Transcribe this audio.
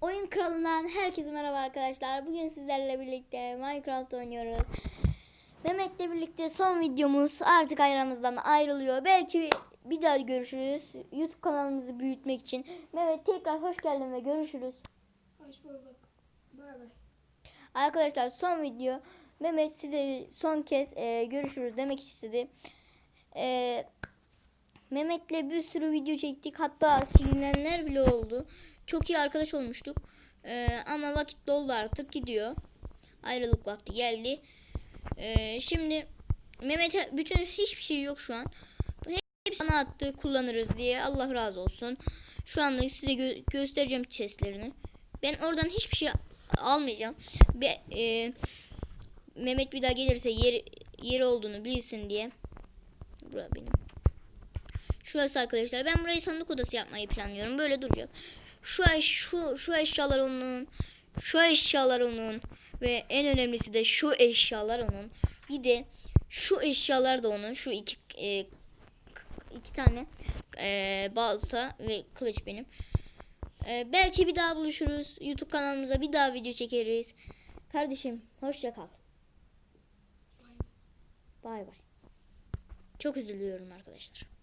Oyun kralından herkese merhaba arkadaşlar. Bugün sizlerle birlikte Minecraft oynuyoruz. Mehmet'le birlikte son videomuz artık aramızdan ayrılıyor. Belki bir daha görüşürüz. YouTube kanalımızı büyütmek için. Mehmet tekrar hoş geldin ve görüşürüz. Hoş bulduk. Bay bay. Arkadaşlar son video. Mehmet size son kez e, görüşürüz demek istedi. E, Mehmet'le bir sürü video çektik. Hatta silinenler bile oldu. Çok iyi arkadaş olmuştuk. E, ama vakit doldu artık gidiyor. Ayrılık vakti geldi. E, şimdi Mehmet'e bütün hiçbir şey yok şu an. Hepsi bana attı kullanırız diye. Allah razı olsun. Şu anda size gö- göstereceğim chestlerini. Ben oradan hiçbir şey almayacağım. Be, e, Mehmet bir daha gelirse yer, yeri olduğunu bilsin diye. Bura benim. Şurası arkadaşlar. Ben burayı sandık odası yapmayı planlıyorum. Böyle duracak. Şu şu şu eşyalar onun. Şu eşyalar onun ve en önemlisi de şu eşyalar onun. Bir de şu eşyalar da onun. Şu iki e, iki tane e, balta ve kılıç benim. E, belki bir daha buluşuruz. YouTube kanalımıza bir daha video çekeriz. Kardeşim hoşça kal. Bay bay. Çok üzülüyorum arkadaşlar.